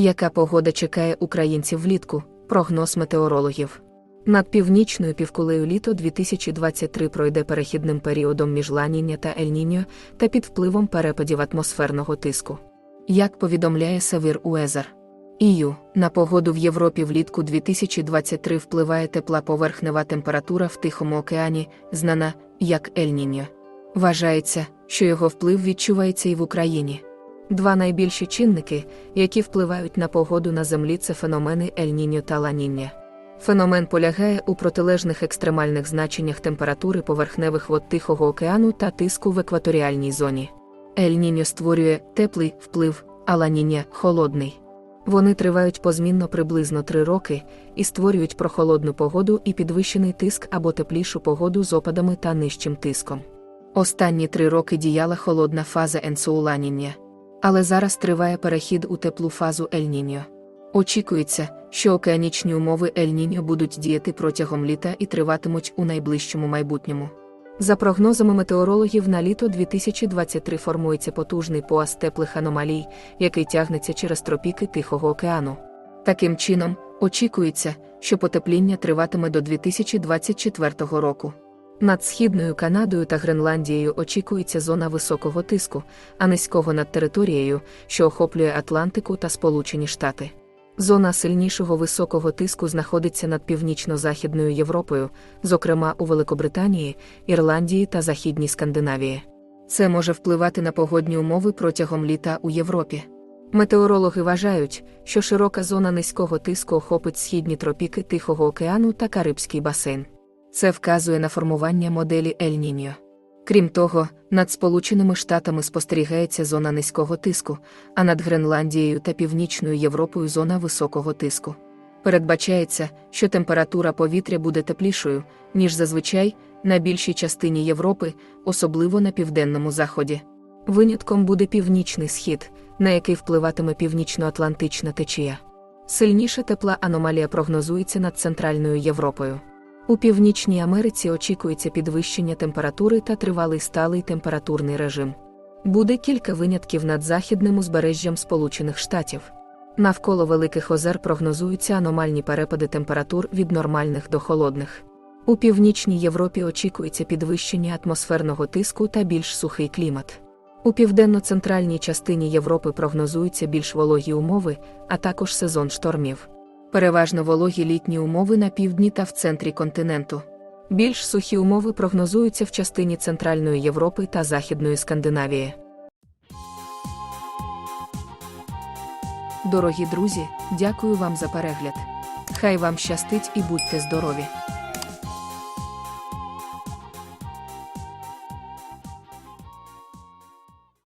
Яка погода чекає українців влітку? Прогноз метеорологів. Над північною півкулею літо 2023 пройде перехідним періодом між Ланіння та Ель-Ніньо та під впливом перепадів атмосферного тиску. Як повідомляє Савір Уезер. Ію, на погоду в Європі влітку 2023 впливає тепла поверхнева температура в Тихому океані, знана як Ель-Ніньо. Вважається, що його вплив відчувається і в Україні. Два найбільші чинники, які впливають на погоду на землі, це феномени Ель-Ніньо та Ла-Нінья. Феномен полягає у протилежних екстремальних значеннях температури поверхневих вод Тихого океану та тиску в екваторіальній зоні. Ель-Ніньо створює теплий вплив, а Ла-Нінья – холодний. Вони тривають позмінно приблизно три роки і створюють прохолодну погоду і підвищений тиск або теплішу погоду з опадами та нижчим тиском. Останні три роки діяла холодна фаза Енсоуланіння. Але зараз триває перехід у теплу фазу Ель-Ніньо. Очікується, що океанічні умови Ель-Ніньо будуть діяти протягом літа і триватимуть у найближчому майбутньому. За прогнозами метеорологів, на літо 2023 формується потужний пояс теплих аномалій, який тягнеться через тропіки Тихого океану. Таким чином, очікується, що потепління триватиме до 2024 року. Над Східною Канадою та Гренландією очікується зона високого тиску, а низького над територією, що охоплює Атлантику та Сполучені Штати. Зона сильнішого високого тиску знаходиться над північно-західною Європою, зокрема у Великобританії, Ірландії та Західній Скандинавії. Це може впливати на погодні умови протягом літа у Європі. Метеорологи вважають, що широка зона низького тиску охопить східні тропіки Тихого океану та Карибський басейн. Це вказує на формування моделі Ель-Ніньо. Крім того, над Сполученими Штатами спостерігається зона низького тиску, а над Гренландією та Північною Європою зона високого тиску. Передбачається, що температура повітря буде теплішою, ніж зазвичай, на більшій частині Європи, особливо на південному заході. Винятком буде північний схід, на який впливатиме північно-атлантична течія. Сильніша тепла аномалія прогнозується над Центральною Європою. У Північній Америці очікується підвищення температури та тривалий сталий температурний режим. Буде кілька винятків над західним узбережжям Сполучених Штатів. Навколо Великих озер прогнозуються аномальні перепади температур від нормальних до холодних. У Північній Європі очікується підвищення атмосферного тиску та більш сухий клімат. У південно-центральній частині Європи прогнозуються більш вологі умови, а також сезон штормів. Переважно вологі літні умови на півдні та в центрі континенту. Більш сухі умови прогнозуються в частині Центральної Європи та Західної Скандинавії. Дорогі друзі, дякую вам за перегляд. Хай вам щастить і будьте здорові!